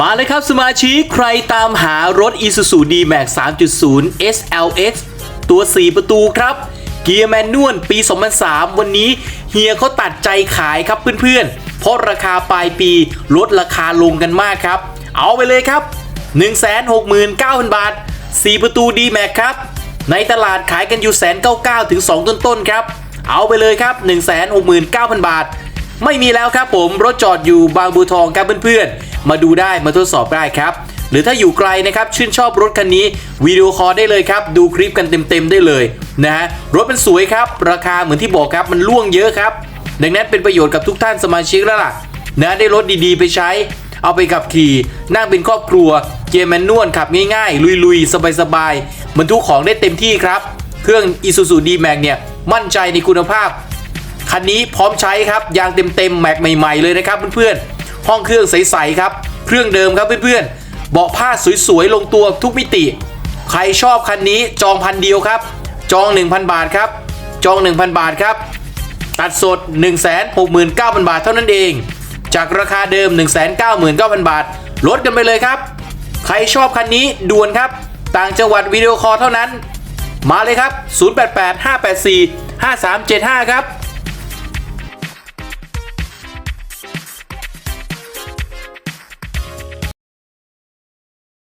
มาเลยครับสมาชิกใครตามหารถ Isuzu D-Max 3.0 SLX ตัว 4 ประตูครับ เกียร์แมนนวลปี 2003 วันนี้เฮียเขาตัดใจขายครับเพื่อนๆ เพราะราคาปลายปีลดราคาลงกันมากครับ เอาไปเลยครับ 169,000 บาท 4 ประตู D-Max ครับ ในตลาดขายกันอยู่แสนเก้าเก้าถึง2ต้นๆครับ เอาไปเลยครับ 169,000 บาท ไม่มีแล้วครับผมรถจอดอยู่บางบัวทองครับเพื่อนๆ มาดูได้มาทดสอบได้ครับ หรือถ้าอยู่ไกลนะครับชื่นชอบรถคันนี้วิดีโอคอลได้เลยครับ ดูคลิปกันเต็มๆได้เลยนะฮะรถมันสวยครับ ราคาเหมือนที่บอกครับมันล่วงเยอะครับ ดังนั้นเป็นประโยชน์กับทุกท่านสมาชิกแล้วล่ะนะได้รถดีๆ ไปใช้ เอาไปขับขี่นั่งเป็นครอบครัว เกียร์แมนนวลขับง่ายๆ ลุยๆ สบายๆบรรทุกของได้เต็มที่ครับ เครื่อง Isuzu D-Max เนี่ยมั่นใจในคุณภาพคันนี้พร้อมใช้ครับยางเต็มๆแม็กใหม่ ๆ เลยนะครับเพื่อนๆ ห้องเครื่องใสๆครับ เครื่องเดิมครับเพื่อนๆ เบาะผ้าสวยๆ ลงตัวทุกมิติ ใครชอบคันนี้จองพันเดียวครับ จอง 1,000 บาทครับ จอง 1,000 บาทครับ ตัดสด 169,000 บาทเท่านั้นเอง จากราคาเดิม 199,000 บาท ลดกันไปเลยครับ ใครชอบคันนี้ด่วนครับ ต่างจังหวัดวิดีโอคอลเท่านั้น มาเลยครับ 088 584 5375 ครับ